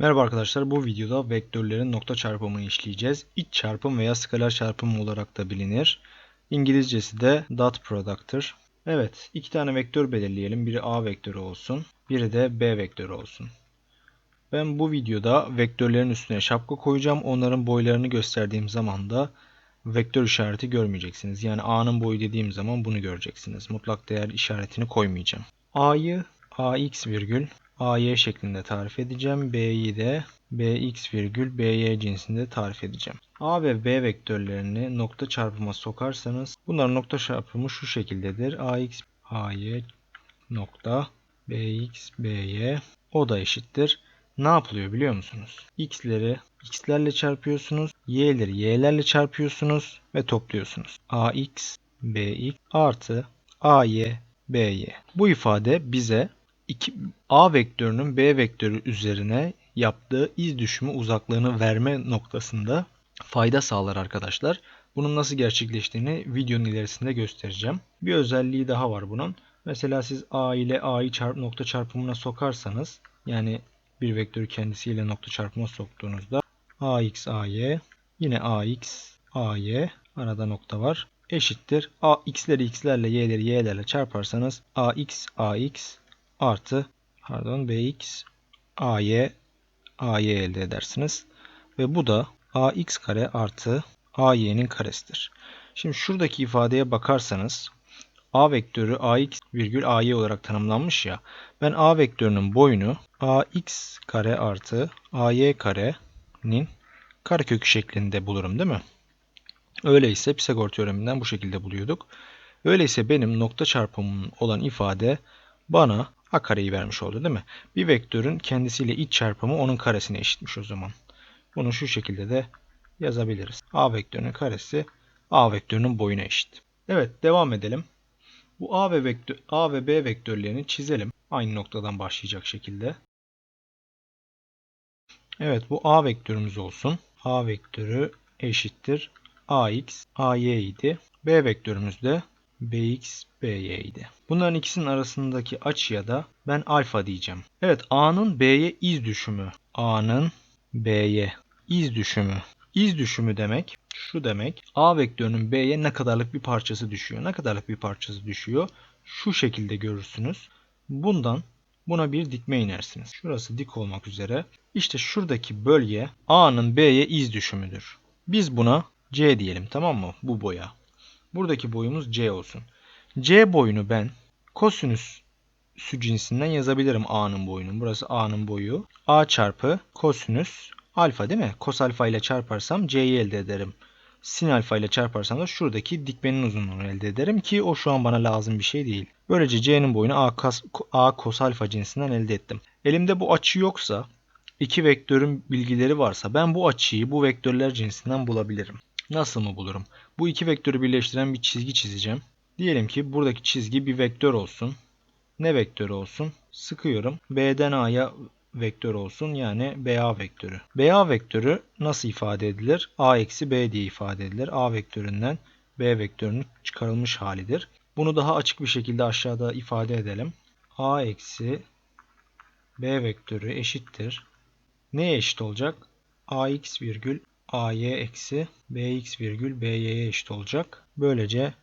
Merhaba arkadaşlar bu videoda vektörlerin nokta çarpımını işleyeceğiz. İç çarpım veya skalar çarpım olarak da bilinir. İngilizcesi de dot product'tır. Evet iki tane vektör belirleyelim. Biri A vektörü olsun. Biri de B vektörü olsun. Ben bu videoda vektörlerin üstüne şapka koyacağım. Onların boylarını gösterdiğim zaman da vektör işareti görmeyeceksiniz. Yani A'nın boyu dediğim zaman bunu göreceksiniz. Mutlak değer işaretini koymayacağım. A'yı AX virgül AY şeklinde tarif edeceğim. B'yi de BX virgül BY cinsinde tarif edeceğim. A ve B vektörlerini nokta çarpıma sokarsanız bunların nokta çarpımı şu şekildedir. AX AY nokta BX BY o da eşittir. Ne yapılıyor biliyor musunuz? X'leri x'lerle çarpıyorsunuz. Y'leri y'lerle çarpıyorsunuz ve topluyorsunuz. AX BX artı AY BY. Bu ifade bize iki, A vektörünün B vektörü üzerine yaptığı iz düşümü uzaklığını verme noktasında fayda sağlar arkadaşlar. Bunun nasıl gerçekleştiğini videonun ilerisinde göstereceğim. Bir özelliği daha var bunun. Mesela siz A ile A'yı çarp, nokta çarpımına sokarsanız yani bir vektörü kendisiyle nokta çarpıma soktuğunuzda AX AY yine AX AY arada nokta var eşittir. A x'leri x'lerle y'leri y'lerle çarparsanız AX AX artı pardon bx ay ay elde edersiniz. Ve bu da ax kare artı ay'nin karesidir. Şimdi şuradaki ifadeye bakarsanız a vektörü ax virgül ay olarak tanımlanmış ya. Ben a vektörünün boyunu ax kare artı ay karenin karekökü şeklinde bulurum değil mi? Öyleyse Pisagor teoreminden bu şekilde buluyorduk. Öyleyse benim nokta çarpımının olan ifade bana a kareyi vermiş oldu değil mi? Bir vektörün kendisiyle iç çarpımı onun karesine eşitmiş o zaman. Bunu şu şekilde de yazabiliriz. a vektörünün karesi a vektörünün boyuna eşit. Evet devam edelim. Bu a ve vektör a ve b vektörlerini çizelim. Aynı noktadan başlayacak şekilde. Evet bu a vektörümüz olsun. a vektörü eşittir ax ay idi. b vektörümüz de bx by idi. Bunların ikisinin arasındaki açıya da ben alfa diyeceğim. Evet a'nın b'ye iz düşümü. a'nın b'ye iz düşümü. İz düşümü demek şu demek. A vektörünün B'ye ne kadarlık bir parçası düşüyor. Ne kadarlık bir parçası düşüyor. Şu şekilde görürsünüz. Bundan buna bir dikme inersiniz. Şurası dik olmak üzere. İşte şuradaki bölge A'nın B'ye iz düşümüdür. Biz buna C diyelim tamam mı? Bu boya. Buradaki boyumuz C olsun. C boyunu ben kosinüs sü cinsinden yazabilirim A'nın boyunu. Burası A'nın boyu. A çarpı kosinüs alfa değil mi? Kos alfa ile çarparsam C'yi elde ederim. Sin alfa ile çarparsam da şuradaki dikmenin uzunluğunu elde ederim ki o şu an bana lazım bir şey değil. Böylece C'nin boyunu A, kas, A kos alfa cinsinden elde ettim. Elimde bu açı yoksa, iki vektörün bilgileri varsa ben bu açıyı bu vektörler cinsinden bulabilirim. Nasıl mı bulurum? Bu iki vektörü birleştiren bir çizgi çizeceğim. Diyelim ki buradaki çizgi bir vektör olsun. Ne vektörü olsun? Sıkıyorum. B'den A'ya vektör olsun yani BA vektörü. BA vektörü nasıl ifade edilir? A eksi B diye ifade edilir. A vektöründen B vektörünün çıkarılmış halidir. Bunu daha açık bir şekilde aşağıda ifade edelim. A eksi B vektörü eşittir. Neye eşit olacak? AX virgül AY eksi BX virgül BY'ye eşit olacak. Böylece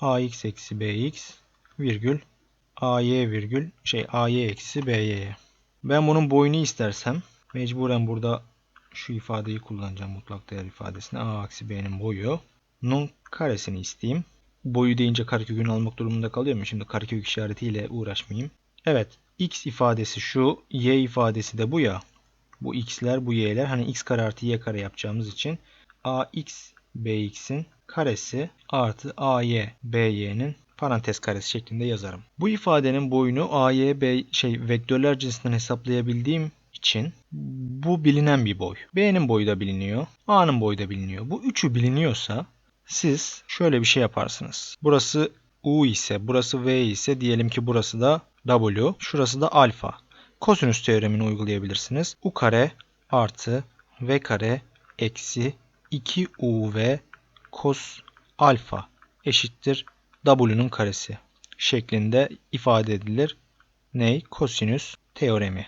AX eksi BX virgül AY virgül şey AY eksi BY'ye. Ben bunun boyunu istersem mecburen burada şu ifadeyi kullanacağım mutlak değer ifadesine. A aksi B'nin boyu. Nun karesini isteyeyim. Boyu deyince karekökünü almak durumunda kalıyorum. Şimdi karekök işaretiyle uğraşmayayım. Evet. X ifadesi şu. Y ifadesi de bu ya. Bu x'ler bu y'ler. Hani x kare artı y kare yapacağımız için ax bx'in karesi artı ay by'nin parantez karesi şeklinde yazarım. Bu ifadenin boyunu a, y, b şey vektörler cinsinden hesaplayabildiğim için bu bilinen bir boy. B'nin boyu da biliniyor. A'nın boyu da biliniyor. Bu üçü biliniyorsa siz şöyle bir şey yaparsınız. Burası U ise burası V ise diyelim ki burası da W. Şurası da alfa. Kosinüs teoremini uygulayabilirsiniz. U kare artı V kare eksi 2UV kos alfa eşittir W'nun karesi şeklinde ifade edilir. Ney? Kosinüs teoremi.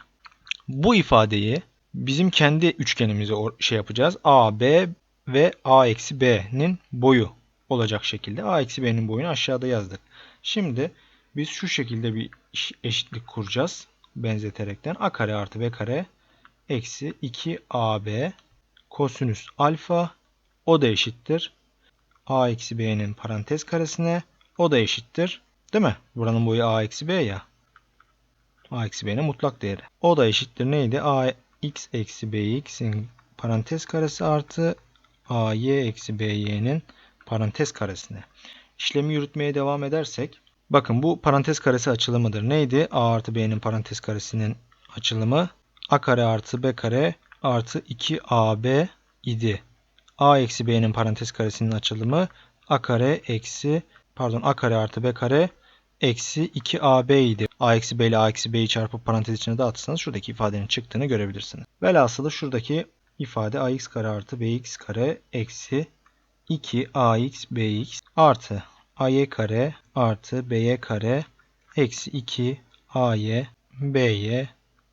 Bu ifadeyi bizim kendi üçgenimizi or- şey yapacağız. A, B ve A eksi B'nin boyu olacak şekilde. A eksi B'nin boyunu aşağıda yazdık. Şimdi biz şu şekilde bir eşitlik kuracağız. Benzeterekten A kare artı B kare eksi 2AB kosinüs alfa o da eşittir. A eksi B'nin parantez karesine o da eşittir. Değil mi? Buranın boyu A eksi B ya. A eksi B'nin mutlak değeri. O da eşittir neydi? A x eksi bx'in parantez karesi artı ay eksi by'nin parantez karesine. İşlemi yürütmeye devam edersek bakın bu parantez karesi açılımıdır. Neydi? a artı b'nin parantez karesinin açılımı a kare artı b kare artı 2ab idi. a eksi b'nin parantez karesinin açılımı a kare eksi pardon a kare artı b kare eksi 2ab idi. a eksi b ile a eksi b'yi çarpıp parantez içine dağıtırsanız şuradaki ifadenin çıktığını görebilirsiniz. Velhasılı şuradaki ifade ax kare artı bx kare eksi 2ax bx artı ay kare artı by kare eksi 2ay by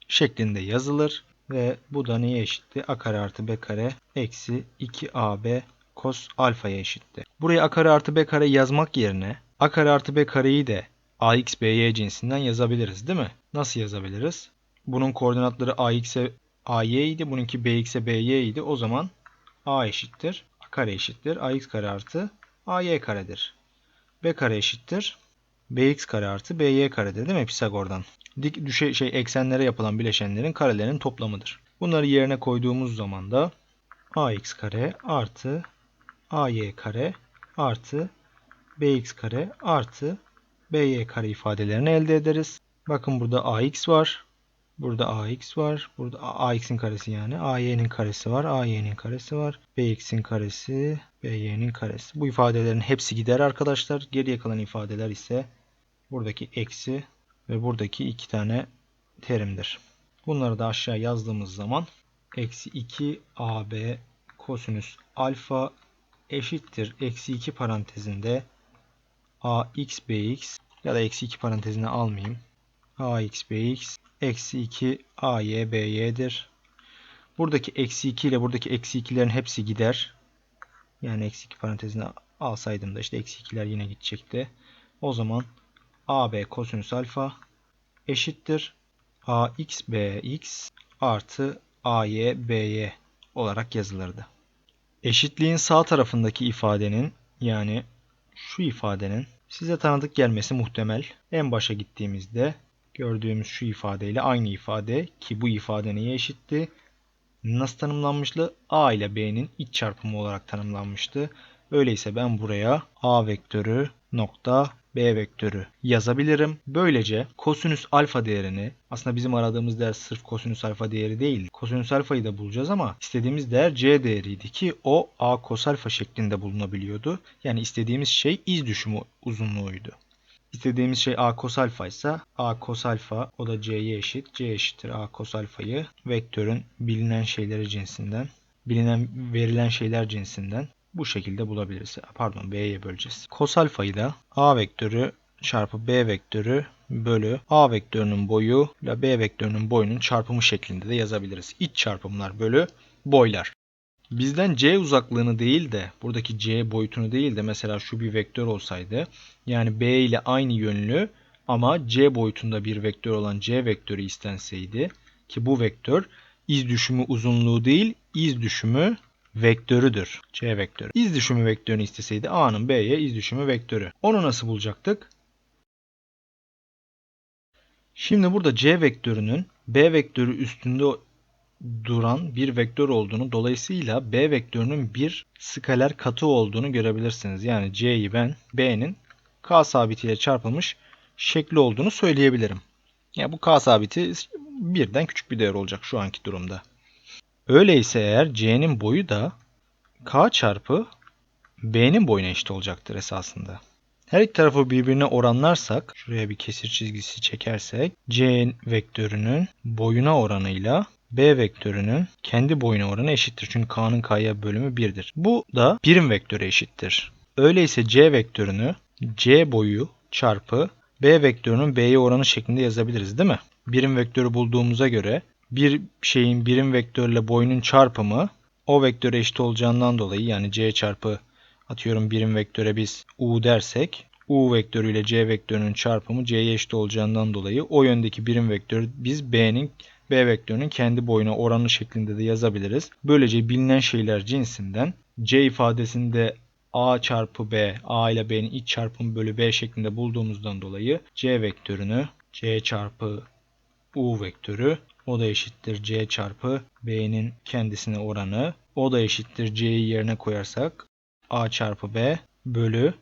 şeklinde yazılır. Ve bu da neye eşitti? a kare artı b kare eksi 2ab cos alfaya eşitti. Buraya a kare artı b kare yazmak yerine a kare artı b kareyi de ax by cinsinden yazabiliriz değil mi? Nasıl yazabiliriz? Bunun koordinatları ax'e ay idi. Bununki bx'e by idi. O zaman a eşittir. a kare eşittir. ax kare artı ay karedir. B kare eşittir. bx kare artı by karedir değil mi Pisagor'dan? Dik düşe şey eksenlere yapılan bileşenlerin karelerinin toplamıdır. Bunları yerine koyduğumuz zaman da ax kare artı ay kare artı bx kare artı by kare ifadelerini elde ederiz. Bakın burada ax var. Burada ax var. Burada ax'in karesi yani. ay'nin karesi var. ay'nin karesi var. bx'in karesi, by'nin karesi. Bu ifadelerin hepsi gider arkadaşlar. Geriye kalan ifadeler ise buradaki eksi ve buradaki iki tane terimdir. Bunları da aşağı yazdığımız zaman eksi 2 ab kosinüs alfa eşittir. Eksi 2 parantezinde ax bx ya da eksi 2 parantezine almayayım. Ax bx eksi 2 ay by'dir. Buradaki eksi 2 ile buradaki eksi 2'lerin hepsi gider. Yani eksi 2 parantezine alsaydım da işte eksi 2'ler yine gidecekti. O zaman AB kosinüs alfa eşittir AX BX artı AY BY olarak yazılırdı. Eşitliğin sağ tarafındaki ifadenin yani şu ifadenin size tanıdık gelmesi muhtemel. En başa gittiğimizde gördüğümüz şu ifadeyle aynı ifade ki bu ifade neye eşitti? Nasıl tanımlanmıştı? A ile B'nin iç çarpımı olarak tanımlanmıştı. Öyleyse ben buraya A vektörü nokta B vektörü yazabilirim. Böylece kosinüs alfa değerini aslında bizim aradığımız değer sırf kosinüs alfa değeri değil. Kosinüs alfayı da bulacağız ama istediğimiz değer C değeriydi ki o A kos alfa şeklinde bulunabiliyordu. Yani istediğimiz şey iz düşümü uzunluğuydu. İstediğimiz şey A kos alfa ise A kos alfa o da C'ye eşit. C eşittir A kos alfayı vektörün bilinen şeyleri cinsinden bilinen verilen şeyler cinsinden bu şekilde bulabiliriz. Pardon B'ye böleceğiz. Kos alfayı da A vektörü çarpı B vektörü bölü A vektörünün boyu ile B vektörünün boyunun çarpımı şeklinde de yazabiliriz. İç çarpımlar bölü boylar. Bizden C uzaklığını değil de buradaki C boyutunu değil de mesela şu bir vektör olsaydı yani B ile aynı yönlü ama C boyutunda bir vektör olan C vektörü istenseydi ki bu vektör iz düşümü uzunluğu değil iz düşümü vektörüdür. C vektörü. İz düşümü vektörünü isteseydi A'nın B'ye iz düşümü vektörü. Onu nasıl bulacaktık? Şimdi burada C vektörünün B vektörü üstünde duran bir vektör olduğunu dolayısıyla B vektörünün bir skaler katı olduğunu görebilirsiniz. Yani C'yi ben B'nin K sabitiyle çarpılmış şekli olduğunu söyleyebilirim. Yani bu K sabiti birden küçük bir değer olacak şu anki durumda. Öyleyse eğer C'nin boyu da K çarpı B'nin boyuna eşit olacaktır esasında. Her iki tarafı birbirine oranlarsak, şuraya bir kesir çizgisi çekersek, C vektörünün boyuna oranıyla B vektörünün kendi boyuna oranı eşittir. Çünkü K'nın K'ya bölümü 1'dir. Bu da birim vektörü eşittir. Öyleyse C vektörünü C boyu çarpı B vektörünün B'ye oranı şeklinde yazabiliriz değil mi? Birim vektörü bulduğumuza göre bir şeyin birim vektörle boyunun çarpımı o vektöre eşit olacağından dolayı yani c çarpı atıyorum birim vektöre biz u dersek u vektörü ile c vektörünün çarpımı c'ye eşit olacağından dolayı o yöndeki birim vektörü biz b'nin b vektörünün kendi boyuna oranı şeklinde de yazabiliriz. Böylece bilinen şeyler cinsinden c ifadesinde a çarpı b, a ile b'nin iç çarpımı bölü b şeklinde bulduğumuzdan dolayı c vektörünü c çarpı u vektörü o da eşittir c çarpı b'nin kendisine oranı. O da eşittir c'yi yerine koyarsak a çarpı b bölü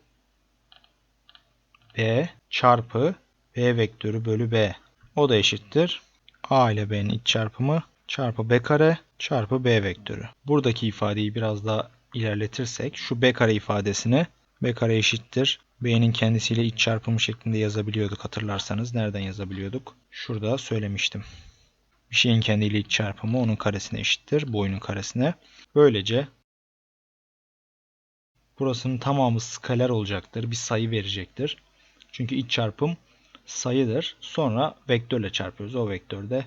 b çarpı b vektörü bölü b. O da eşittir a ile b'nin iç çarpımı çarpı b kare çarpı b vektörü. Buradaki ifadeyi biraz daha ilerletirsek şu b kare ifadesini b kare eşittir b'nin kendisiyle iç çarpımı şeklinde yazabiliyorduk hatırlarsanız. Nereden yazabiliyorduk? Şurada söylemiştim. Bir şeyin kendiyle iç çarpımı onun karesine eşittir. Boyunun karesine. Böylece burasının tamamı skaler olacaktır. Bir sayı verecektir. Çünkü iç çarpım sayıdır. Sonra vektörle çarpıyoruz. O vektör de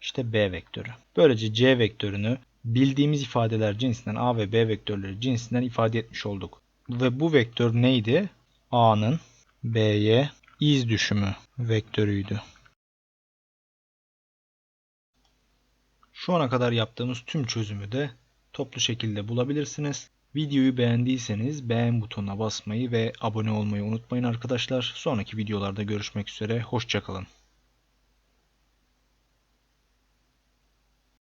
işte b vektörü. Böylece c vektörünü bildiğimiz ifadeler cinsinden a ve b vektörleri cinsinden ifade etmiş olduk. Ve bu vektör neydi? a'nın b'ye iz düşümü vektörüydü. Şu ana kadar yaptığımız tüm çözümü de toplu şekilde bulabilirsiniz. Videoyu beğendiyseniz beğen butonuna basmayı ve abone olmayı unutmayın arkadaşlar. Sonraki videolarda görüşmek üzere. Hoşçakalın.